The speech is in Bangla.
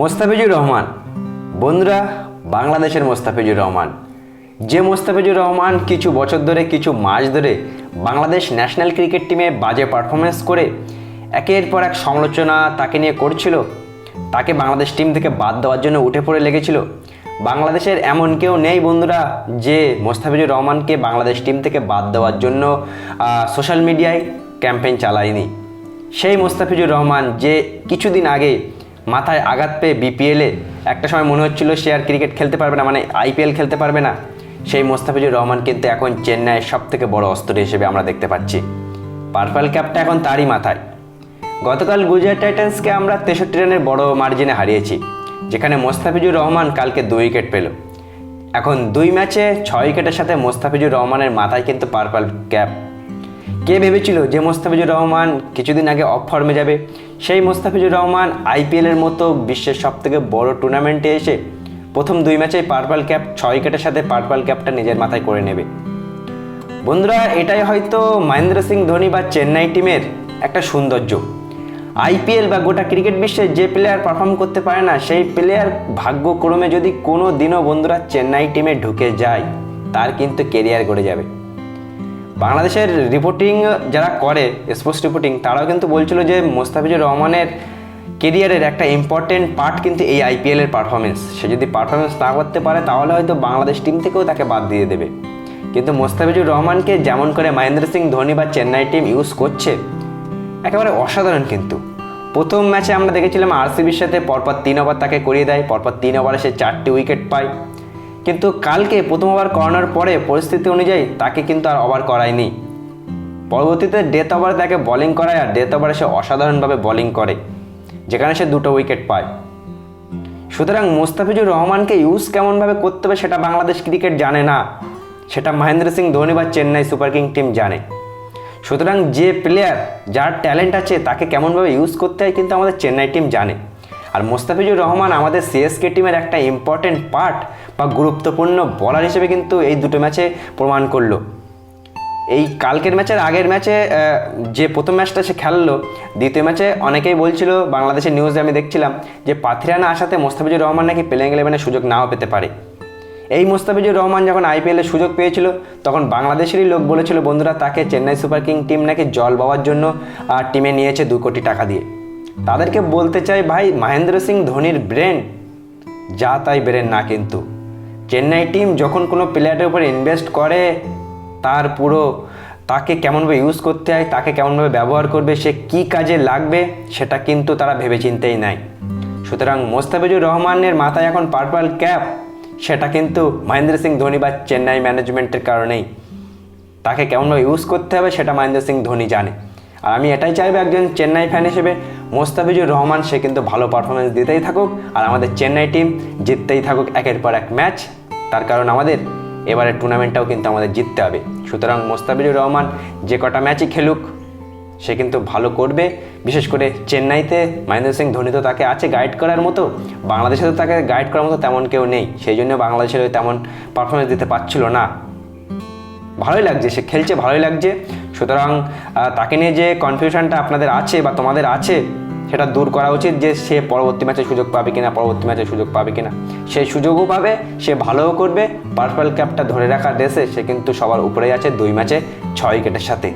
মোস্তাফিজুর রহমান। বন্ধুরা, বাংলাদেশের মোস্তাফিজুর রহমান। যে মোস্তাফিজুর রহমান কিছু বছর ধরে, কিছু মাস ধরে বাংলাদেশ ন্যাশনাল ক্রিকেট টিমে বাজে পারফরমেন্স করে একের পর এক সমালোচনা তাকে নিয়ে করছিল। তাকে বাংলাদেশ টিম থেকে বাদ দেওয়ার জন্য উঠে পড়ে লেগেছিল। বাংলাদেশের এমন কেউ নেই বন্ধুরা, যে মোস্তাফিজুর রহমানকে বাংলাদেশ টিম থেকে বাদ দেওয়ার জন্য সোশ্যাল মিডিয়ায় ক্যাম্পেইন চালায়নি। সেই মোস্তাফিজুর রহমান যে কিছুদিন আগে মাথায় আঘাত পেয়ে বিপিএলে একটা সময় মনে হচ্ছিল সে আর ক্রিকেট খেলতে পারবে না মানে আইপিএল খেলতে পারবে না। সেই মোস্তাফিজুর রহমান কিন্তু এখন চেন্নাইয়ের সব থেকে বড় অস্ত্র হিসেবে আমরা দেখতে পাচ্ছি। পার্পল ক্যাপটা এখন তারই মাথায়। গতকাল গুজরাট টাইটান্সকে আমরা তেষট্টি রানের বড় মার্জিনে হারিয়েছি, যেখানে মোস্তাফিজুর রহমান কালকে দুই উইকেট পেল। এখন দুই ম্যাচে ছয় উইকেটের সাথে মোস্তাফিজুর রহমানের মাথায় কিন্তু পার্পল ক্যাপ। কে ভেবেছিল যে মোস্তাফিজুর রহমান কিছুদিন আগে অফ ফর্মে যাবে? সেই মোস্তাফিজুর রহমান আইপিএলের মতো বিশ্বের সবথেকে বড় টুর্নামেন্টে এসে প্রথম দুই ম্যাচেই পার্পল ক্যাপ ছয় উইকেটের সাথে পার্পল ক্যাপটা নিজের মাথায় করে নেবে। বন্ধুরা, এটাই হয়তো মহেন্দ্র সিং ধোনি বা চেন্নাই টিমের একটা সৌন্দর্য। আইপিএল বা গোটা ক্রিকেট বিশ্বে যে প্লেয়ার পারফর্ম করতে পারে না, সেই প্লেয়ার ভাগ্যক্রমে যদি কোনো দিনও বন্ধুরা চেন্নাই টিমে ঢুকে যায়, তার কিন্তু কেরিয়ার গড়ে যাবে। বাংলাদেশের রিপোর্টিং যারা করে স্পোর্টস রিপোর্টিং তারাও কিন্তু বলছিল যে মোস্তাফিজুর রহমানের কেরিয়ারের একটা ইম্পর্টেন্ট পার্ট কিন্তু এই আইপিএলের পারফরমেন্স সে যদি পারফরমেন্স না করতে পারে, তাহলে হয়তো বাংলাদেশ টিম থেকেও তাকে বাদ দিয়ে দেবে। কিন্তু মোস্তাফিজুর রহমানকে যেমন করে মহেন্দ্র সিং ধোনি বা চেন্নাই টিম ইউজ করছে, একেবারে অসাধারণ কিন্তু। প্রথম ম্যাচে আমরা দেখেছিলাম আরসিবির সাথে পরপর তিন ওভার তাকে করিয়ে দেয়, পরপর তিন ওভারে সে চারটি উইকেট পায়। কিন্তু কালকে প্রথম ওভার করানোর পরে পরিস্থিতি অনুযায়ী তাকে কিন্তু আর ওভার করায়নি। পরবর্তীতে ডেথ ওভারে তাকে বোলিং করায় আর ডেথ ওভারে সে অসাধারণভাবে বোলিং করে, যেখানে সে দুটো উইকেট পায়। সুতরাং মুস্তাফিজুর রহমানকে ইউজ কেমনভাবে করতে হবে সেটা বাংলাদেশ ক্রিকেট জানে না, সেটা মহেন্দ্র সিং ধোনি বা চেন্নাই সুপার কিং টিম জানে। সুতরাং যে প্লেয়ার যার ট্যালেন্ট আছে তাকে কেমনভাবে ইউজ করতে হয় কিন্তু আমাদের চেন্নাই টিম জানে। আর মোস্তাফিজুর রহমান আমাদের সিএসকে টিমের একটা ইম্পর্টেন্ট পার্ট বা গুরুত্বপূর্ণ বলার হিসেবে কিন্তু এই দুটো ম্যাচে প্রমাণ করল। এই কালকের ম্যাচের আগের ম্যাচে যে প্রথম ম্যাচটা সে খেললো, দ্বিতীয় ম্যাচে অনেকেই বলছিল, বাংলাদেশের নিউজে আমি দেখছিলাম, যে পাথিরানা আসাতে মোস্তাফিজুর রহমান নাকি প্লেইং ইলেভেনের সুযোগ নাও পেতে পারে। এই মোস্তাফিজুর রহমান যখন আইপিএলের সুযোগ পেয়েছিল, তখন বাংলাদেশেরই লোক বলেছিল, বন্ধুরা, তাকে চেন্নাই সুপার কিং টিম নাকি জল পাওয়ার জন্য টিমে নিয়েছে দু কোটি টাকা দিয়ে। তাদেরকে বলতে চাই, ভাই, মহেন্দ্র সিং ধোনির ব্রেন যা তাই ব্রেন না কিন্তু। চেন্নাই টিম যখন কোনো প্লেয়ারের উপর ইনভেস্ট করে, তার পুরো তাকে কেমনভাবে ইউজ করতে হয়, তাকে কেমনভাবে ব্যবহার করবে, সে কি কাজে লাগবে, সেটা কিন্তু তারা ভেবেচিন্তেই নেয় সুতরাং মোস্তাফিজুর রহমানের মাথায় এখন পার্পল ক্যাপ সেটা কিন্তু মহেন্দ্র সিং ধোনি বা চেন্নাই ম্যানেজমেন্টের কারণেই। তাকে কেমনভাবে ইউজ করতে হবে, সেটা মহেন্দ্র সিং ধোনি জানে। আর আমি এটাই চাইব একজন চেন্নাই ফ্যান হিসেবে মোস্তাফিজুর রহমান, সে কিন্তু ভালো পারফরমেন্স দিতেই থাকুক আর আমাদের চেন্নাই টিম জিততেই থাকুক একের পর এক ম্যাচ তার কারণ আমাদের এবারের টুর্নামেন্টটাও কিন্তু আমাদের জিততে হবে। সুতরাং মোস্তাফিজুর রহমান যে কটা ম্যাচই খেলুক, সে কিন্তু ভালো করবে। বিশেষ করে চেন্নাইতে মহেন্দ্র সিং ধোনি তো তাকে আছে গাইড করার মতো, বাংলাদেশে তো তাকে গাইড করার মতো তেমন কেউ নেই। সেই জন্য বাংলাদেশের তেমন পারফরমেন্স দিতে পারছিল না। ভালোই লাগছে, সে খেলছে, ভালোই লাগছে। সুতরাং তাকে নিয়ে যে কনফিউশনটা আপনাদের আছে বা তোমাদের আছে সেটা দূর করা উচিত যে সে পরবর্তী ম্যাচে সুযোগ পাবে কিনা, পরবর্তী ম্যাচে সুযোগ পাবে কিনা। সে সুযোগও পাবে, সে ভালোও করবে। পার্পল ক্যাপটা ধরে রাখার রেসে সে কিন্তু সবার উপরেই আছে দুই ম্যাচে ছয় উইকেটের সাথে।